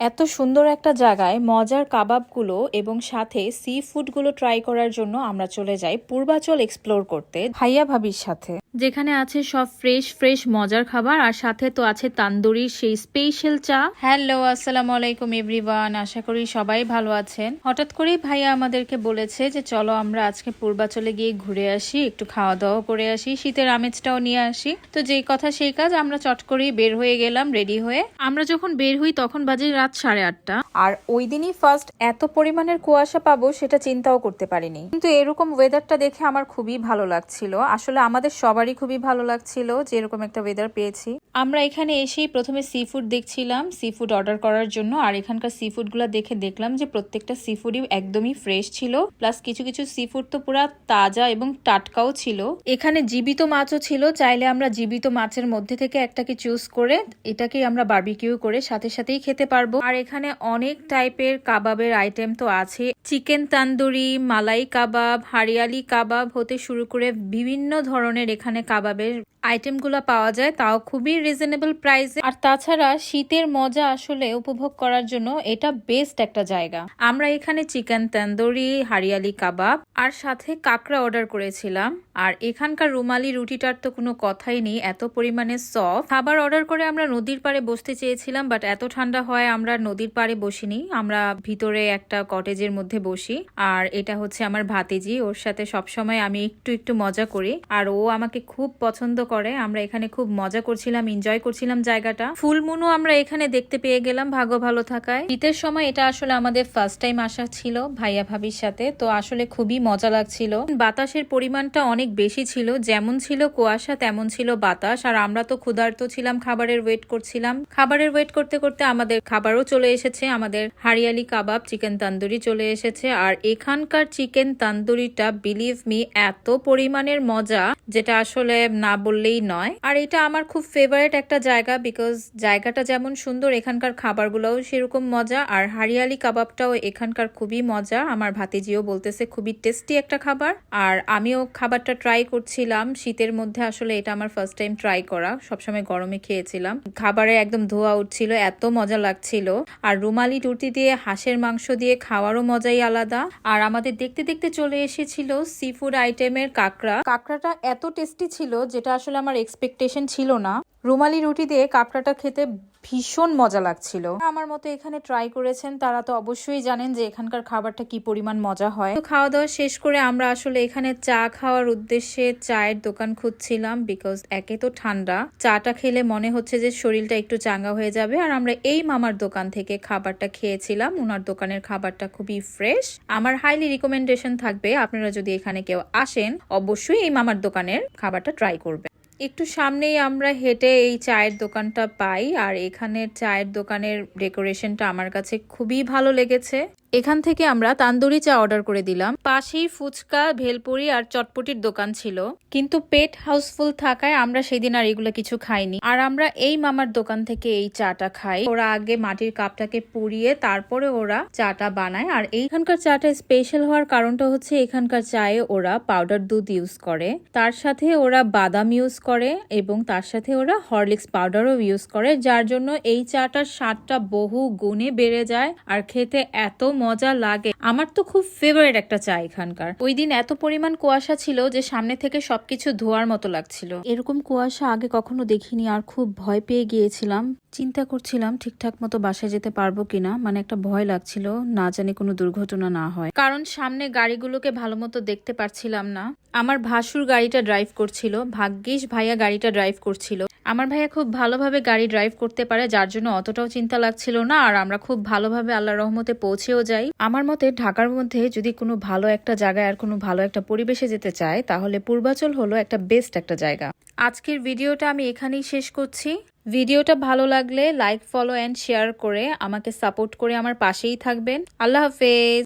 এত সুন্দর একটা জায়গায় মজার কাবাবগুলো এবং সাথে সি ফুডগুলো ট্রাই করার জন্য আমরা চলে যাই পূর্বাচল এক্সপ্লোর করতে, ভাইয়া ভাবির সাথে। যেখানে আছে সব ফ্রেশ ফ্রেশ মজার খাবার আর সাথে তো আছে তান্দুরির সেই স্পেশাল চা। হ্যালো আসসালামু আলাইকুম এভরিওয়ান আশা করি সবাই ভালো আছেন। হঠাৎ করেই ভাইয়া আমাদেরকে বলেছে যে চলো আমরা আজকে পূর্বাচলে গিয়ে ঘুরে আসি একটু খাওয়া দাওয়া করে আসি শীতের আমেজটাও নিয়ে আসি। তো যেই কথা সেই কাজ আমরা চট করেই বের হয়ে গেলাম রেডি হয়ে। আমরা যখন বের হই তখন বাজে রাত সাড়ে আটটা। আর ওই দিনই ফার্স্ট এত পরিমাণের কুয়াশা পাবো সেটা চিন্তাও করতে পারিনি। কিন্তু এরকম ওয়েদারটা দেখে আমার খুবই ভালো লাগছিল। আসলে আমাদের সবারই খুবই ভালো লাগছিল যে এরকম একটা ওয়েদার পেয়েছি। আমরা এখানে এসেই প্রথমে সি ফুড দেখছিলাম সি ফুড অর্ডার করার জন্য, আর এখানকার সি ফুডগুলো দেখে দেখলাম যে প্রত্যেকটা সি ফুডই একদমই ফ্রেশ ছিল প্লাস কিছু কিছু সি ফুড তো পুরা তাজা এবং টাটকাও ছিল। এখানে জীবিত মাছও ছিল, চাইলে আমরা জীবিত মাছের মধ্যে থেকে একটাকে চুজ করে, এটাকেই আমরা বারবিকিউ করে সাথে সাথেই খেতে পারব। আর এখানে অনেক টাইপের কাবাবের আইটেম তো আছে। চিকেন তান্দুরি, মালাই কাবাব, হারিয়ালি কাবাব হতে শুরু করে বিভিন্ন ধরনের এখানে কাবাবের আইটেমগুলো পাওয়া যায়, তাও খুবই রিজনেবল প্রাইসে আর তাছাড়া শীতের মজা আসলে উপভোগ করার জন্য এটা বেস্ট একটা জায়গা। আমরা এখানে চিকেন তন্দুরি, হারিয়ালি কাবাব, আর সাথে কাঁকড়া অর্ডার করেছিলাম। আর এখানকার রুমালি রুটিটার তো কোনো কথাই নেই, এত পরিমাণে সফট খাবার অর্ডার করে আমরা নদীর পাড়ে বসতে চেয়েছিলাম বাট এত ঠান্ডা হয় আমরা নদীর পাড়ে বসিনি। আমরা ভিতরে একটা কটেজের মধ্যে বসি। আর এটা হচ্ছে আমার ভাতিজি, ওর সাথে সবসময় আমি একটু একটু মজা করি। আর ও আমাকে খুব পছন্দ করে। আমরা এখানে খুব মজা করছিলাম এনজয় করছিলাম জায়গাটা। ফুল মুনও আমরা এখানে দেখতে পেয়ে গেলাম, ভাগ্য ভালো থাকায়। শীতের সময় এটা আসলে আমাদের ফার্স্ট টাইম আসা ছিল ভাইয়া ভাবির সাথে, তো আসলে খুবই মজা লাগছিল। বাতাসের পরিমাণটা অনেক বেশি ছিল, যেমন ছিল কুয়াশা, তেমন ছিল বাতাস, আর আমরা তো ক্ষুধার্ত ছিলাম, খাবারের ওয়েট করছিলাম। খাবারের ওয়েট করতে করতে আমাদের খাবারও চলে এসেছে, আমাদের হারিয়ালি কাবাব চিকেন তান্দুরি চলে এসেছে, আর এখানকার চিকেন তান্দুরিটা বিলিভ মি এত পরিমাণের মজা, যেটা আসলে না বললেই নয়। আর এটা আমার খুব ফেভারেট একটা জায়গা বিকজ জায়গাটা যেমন সুন্দর, এখানকার খাবারগুলোও সেরকম মজা। আর হারিয়ালি কাবাবটাও এখানকার খুবই মজা। আমার ভাতিজিও বলতেছে, খুবই টেস্টি একটা খাবার। আর আমিও খাবারটা ট্রাই করছিলাম। শীতের মধ্যে আসলে এটা আমার ফার্স্ট টাইম ট্রাই করা। সবসময় গরমে খেয়েছিলাম। খাবারে একদম ধোয়া উঠছিল, এত মজা লাগছিল। আর রুমালি রুটি দিয়ে হাঁসের মাংস দিয়ে খাওয়ারও মজাই আলাদা। আর আমাদের দেখতে দেখতে চলে এসেছিল সি ফুড আইটেমের কাঁকড়া। কাঁকড়াটা এত টেস্টি ছিল, যেটা আসলে আমার এক্সপেকটেশন ছিল না। রুমালি রুটি দিয়ে কাঁকড়াটা খেতে ভীষণ মজা লাগছিল। আমার মতো এখানে ট্রাই করেছেন, তারা তো অবশ্যই জানেন যে এখানকার খাবারটা কি পরিমাণ মজা হয়। তো খাওয়া দাওয়া শেষ করে আমরা আসলে এখানে চা খাওয়ার উদ্দেশ্যে চায়ের দোকান খুঁজছিলাম বিকজ একে তো ঠান্ডা। চাটা খেলে মনে হচ্ছে যে শরীরটা একটু চাঙ্গা হয়ে যাবে। আর আমরা এই মামার দোকান থেকে খাবারটা খেয়েছিলাম ওনার দোকানের খাবারটা খুবই ফ্রেশ আমার হাইলি রিকমেন্ডেশন থাকবে, আপনারা যদি এখানে কেউ আসেন, অবশ্যই এই মামার দোকানের খাবারটা ট্রাই করবেন। একটু সামনেই আমরা হেঁটে এই চায়ের দোকানটা পাই, আর এখানের চায়ের দোকানের ডেকোরেশনটা আমার কাছে খুবই ভালো লেগেছে। এখান থেকে আমরা তান্দুরি চা অর্ডার করে দিলাম। পাশেই ফুচকা, ভেলপুরি আর চটপটির দোকান ছিল। কিন্তু পেট হাউসফুল থাকায় আমরা সেদিন আর এগুলো কিছু খাইনি। আর আমরা এই মামার দোকান থেকে এই চাটা খাই। ওরা আগে মাটির কাপটাকে পুড়িয়ে তারপরে ওরা চাটা বানায়। আর এইখানকার চাটা স্পেশাল হওয়ার কারণটা হচ্ছে এখানকার চায়ে ওরা পাউডার দুধ ইউজ করে। তার সাথে ওরা বাদাম ইউজ করে এবং তার সাথে ওরা হরলিক্স পাউডারও ইউজ করে যার জন্য এই চাটার স্বাদটা বহু গুণে বেড়ে যায় আর খেতে এত মজা লাগে। আমার তো খুব ফেভারিট একটা চা এখানকার। ওই দিন এত পরিমাণ কুয়াশা ছিল যে সামনে থেকে সবকিছু ধোয়ার মতো লাগছিল। এরকম কুয়াশা আগে কখনো দেখিনি আর খুব ভয় পেয়ে গিয়েছিলাম। চিন্তা করছিলাম ঠিকঠাক মতো বাসায় যেতে পারব কিনা মানে একটা ভয় লাগছিল না জানি কোনো দুর্ঘটনা না হয়। কারণ সামনে গাড়িগুলোকে ভালো মতো দেখতে পারছিলাম না। আমার ভাসুর গাড়িটা ড্রাইভ করছিল, ভাগ্যিস ভাইয়া গাড়িটা ড্রাইভ করছিল। আমার ভাইয়া খুব ভালোভাবে গাড়ি ড্রাইভ করতে পারে, যার জন্য অতটাও চিন্তা লাগছিল না, আর আমরা খুব ভালোভাবে আল্লাহ রহমতে পৌঁছেও যাই। আমার মতে ঢাকার মধ্যে যদি কোনো ভালো একটা জায়গায় আর কোনো ভালো একটা পরিবেশে যেতে চায়, তাহলে পূর্বাচল হলো একটা বেস্ট একটা জায়গা। আজকের ভিডিওটা আমি এখানেই শেষ করছি। ভিডিওটা ভালো লাগলে লাইক ফলো অ্যান্ড শেয়ার করে আমাকে সাপোর্ট করে আমার পাশেই থাকবেন। আল্লাহ হাফেজ!